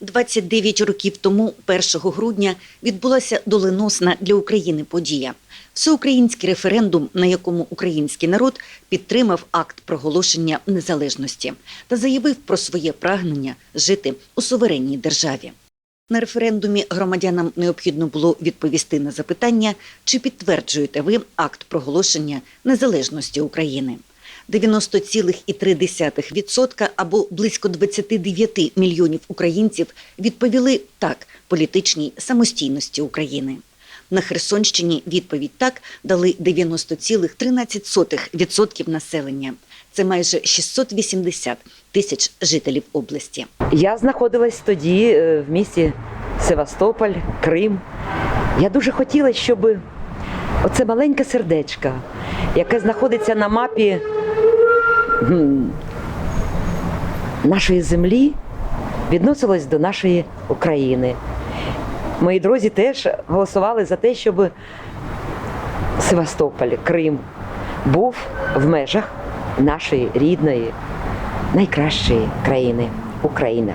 29 років тому, 1 грудня, відбулася доленосна для України подія. Всеукраїнський референдум, на якому український народ підтримав акт проголошення незалежності та заявив про своє прагнення жити у суверенній державі. На референдумі громадянам необхідно було відповісти на запитання, чи підтверджуєте ви акт проголошення незалежності України. 90,3% або близько 29 мільйонів українців відповіли так політичній самостійності України. На Херсонщині відповідь так дали 90,13% населення. Це майже 680 тисяч жителів області. Я знаходилась тоді е, в місті Севастополь, Крим. Я дуже хотіла, щоб оце маленьке сердечко, яке знаходиться на мапі нашої землі, відносилось до нашої України. Мої друзі теж голосували за те, щоб Севастополь, Крим був в межах нашої рідної, найкращої країни Україна.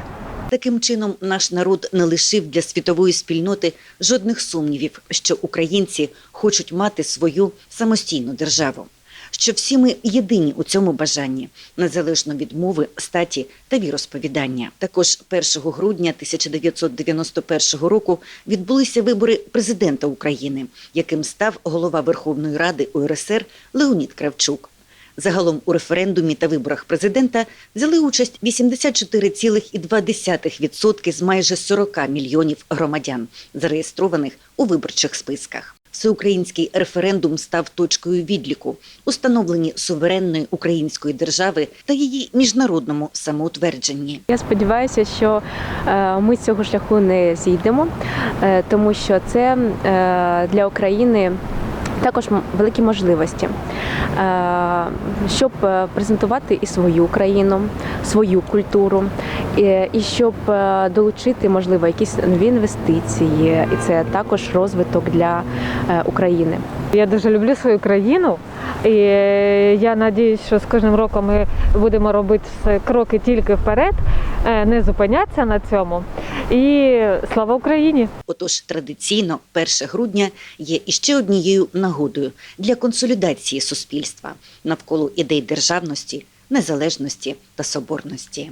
Таким чином, наш народ не лишив для світової спільноти жодних сумнівів, що українці хочуть мати свою самостійну державу. Що всі ми єдині у цьому бажанні, незалежно від мови, статі та віросповідання. Також 1 грудня 1991 року відбулися вибори президента України, яким став голова Верховної Ради УРСР Леонід Кравчук. Загалом у референдумі та виборах президента взяли участь 84,2% з майже 40 мільйонів громадян, зареєстрованих у виборчих списках. Всеукраїнський референдум став точкою відліку у суверенної української держави та її міжнародному самоутвердженні. Я сподіваюся, що е, ми з цього шляху не зійдемо, е, тому що це е, для України також великі можливості, е, щоб е, презентувати і свою країну, свою культуру, і, щоб е, долучити, можливо, якісь нові інвестиції, і це також розвиток для України. Я дуже люблю свою країну, і я надіюсь, що з кожним роком ми будемо робити кроки тільки вперед, не зупинятися на цьому. І слава Україні! Отож, традиційно 1 грудня є іще однією нагодою для консолідації суспільства навколо ідей державності, незалежності та соборності.